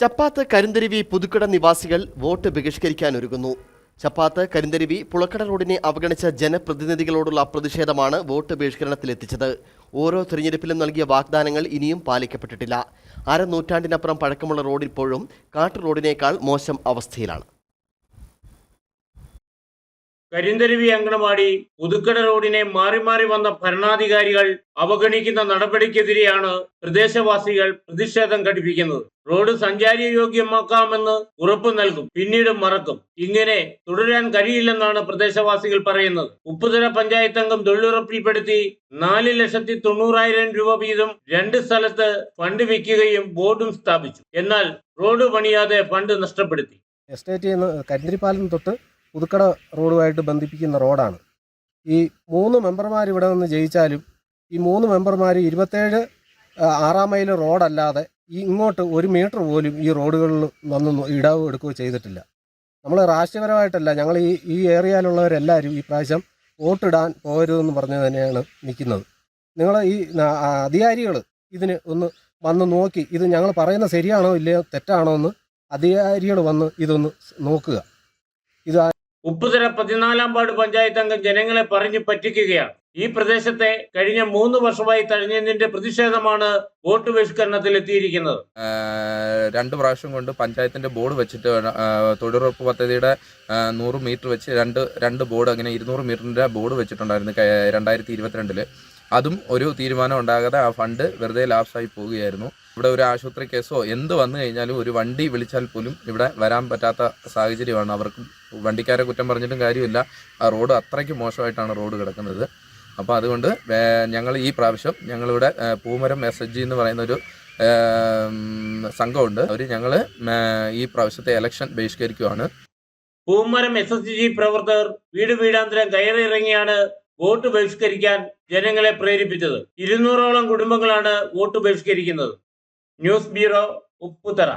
ചപ്പാത്ത് കരിന്തരുവി പുതുക്കട നിവാസികൾ വോട്ട് ബഹിഷ്കരിക്കാനൊരുങ്ങുന്നു ചപ്പാത്ത് കരിന്തരുവി പുളക്കട റോഡിനെ അവഗണിച്ച ജനപ്രതിനിധികളോടുള്ള പ്രതിഷേധമാണ് വോട്ട് ബഹിഷ്കരണത്തിലെത്തിച്ചത്. ഓരോ തിരഞ്ഞെടുപ്പിലും നൽകിയ വാഗ്ദാനങ്ങൾ ഇനിയും പാലിക്കപ്പെട്ടിട്ടില്ല. അരനൂറ്റാണ്ടിനപ്പുറം പഴക്കമുള്ള റോഡ് ഇപ്പോഴും കാട്ടു റോഡിനേക്കാൾ മോശം അവസ്ഥയിലാണ്. കരിന്തരുവി അങ്കണവാടി പുതുക്കട റോഡിനെ മാറി മാറി വന്ന ഭരണാധികാരികൾ അവഗണിക്കുന്ന നടപടിക്കെതിരെയാണ് പ്രദേശവാസികൾ പ്രതിഷേധം ഘടിപ്പിക്കുന്നത്. റോഡ് സഞ്ചാരി യോഗ്യമാക്കാമെന്ന് ഉറപ്പ് നൽകും. പിന്നീട് മറക്കും. ഇങ്ങനെ തുടരാൻ കഴിയില്ലെന്നാണ് പ്രദേശവാസികൾ പറയുന്നത്. ഉപ്പുതര പഞ്ചായത്ത് അംഗം തൊഴിലുറപ്പിൽപ്പെടുത്തി നാല് ലക്ഷത്തി തൊണ്ണൂറായിരം രൂപ വീതം രണ്ട് സ്ഥലത്ത് ഫണ്ട് വിൽക്കുകയും ബോർഡും സ്ഥാപിച്ചു. എന്നാൽ റോഡ് പണിയാതെ ഫണ്ട് നഷ്ടപ്പെടുത്തി. എസ്റ്റേറ്റിൽ നിന്ന് കരിന്തിരിപ്പാലം തൊട്ട് പുതുക്കട റോഡുമായിട്ട് ബന്ധിപ്പിക്കുന്ന റോഡാണ്. ഈ മൂന്ന് മെമ്പർമാർ ഇവിടെ നിന്ന് ജയിച്ചാലും ഈ മൂന്ന് മെമ്പർമാർ ഇരുപത്തേഴ് ആറാം മൈൽ റോഡല്ലാതെ ഈ ഇങ്ങോട്ട് ഒരു മീറ്റർ പോലും ഈ റോഡുകളിൽ വന്ന് ഇടവ് എടുക്കുകയോ ചെയ്തിട്ടില്ല. നമ്മൾ രാഷ്ട്രീയപരമായിട്ടല്ല ഞങ്ങൾ ഈ ഈ ഏരിയയിലുള്ളവരെല്ലാവരും ഈ പ്രാവശ്യം വോട്ടിടാൻ പോകരുതെന്ന് പറഞ്ഞു തന്നെയാണ് നിൽക്കുന്നത്. നിങ്ങൾ ഈ അധികാരികൾ ഇതിന് ഒന്ന് വന്ന് നോക്കി ഇത് ഞങ്ങൾ പറയുന്നത് ശരിയാണോ ഇല്ലയോ തെറ്റാണോ എന്ന് അധികാരികൾ വന്ന് ഇതൊന്ന് നോക്കുക. ഇത് ഉപ്പുതര പതിനാലാം വാർഡ് പഞ്ചായത്ത് അംഗം ജനങ്ങളെ പറഞ്ഞു പറ്റിക്കുകയാണ്. ഈ പ്രദേശത്തെ കഴിഞ്ഞ മൂന്ന് വർഷമായി തഴഞ്ഞതിന്റെ പ്രതിഷേധമാണ് വോട്ട് ബഹിഷ്കരണത്തിൽ എത്തിയിരിക്കുന്നത് രണ്ട് പ്രാവശ്യം കൊണ്ട് പഞ്ചായത്തിന്റെ ബോർഡ് വെച്ചിട്ട് തൊഴിലുറപ്പ് പദ്ധതിയുടെ നൂറ് മീറ്റർ വെച്ച് രണ്ട് രണ്ട് ബോർഡ് അങ്ങനെ ഇരുന്നൂറ് മീറ്ററിന്റെ ബോർഡ് വെച്ചിട്ടുണ്ടായിരുന്നു രണ്ടായിരത്തി ഇരുപത്തിരണ്ടിൽ. അതും ഒരു തീരുമാനം ഉണ്ടാകാതെ ആ ഫണ്ട് വെറുതെ ലാപ്സായി പോവുകയായിരുന്നു. ഇവിടെ ഒരു ആശുപത്രി കേസോ എന്ത് വന്നു കഴിഞ്ഞാലും ഒരു വണ്ടി വിളിച്ചാൽ പോലും ഇവിടെ വരാൻ പറ്റാത്ത സാഹചര്യമാണ്. അവർക്ക് വണ്ടിക്കാരെ കുറ്റം പറഞ്ഞിട്ടും കാര്യമില്ല. ആ റോഡ് അത്രയ്ക്ക് മോശമായിട്ടാണ് റോഡ് കിടക്കുന്നത്. അപ്പോൾ അതുകൊണ്ട് ഞങ്ങൾ ഈ പ്രാവശ്യം ഞങ്ങളിവിടെ പൂമരം എസ് എച്ച് ജി എന്ന് പറയുന്ന ഒരു സംഘമുണ്ട്. അവർ ഞങ്ങൾ ഈ പ്രാവശ്യത്തെ ഇലക്ഷൻ ബഹിഷ്കരിക്കുവാണ്. പൂമരം എസ് എസ് ജി പ്രവർത്തകർ വീട് വീടാന്തരം കയറിയിറങ്ങിയാണ് വോട്ട് ബഹിഷ്കരിക്കാൻ ജനങ്ങളെ പ്രേരിപ്പിച്ചത്. ഇരുന്നൂറോളം കുടുംബങ്ങളാണ് വോട്ട് ബഹിഷ്കരിക്കുന്നത്. News bureau Upputhara.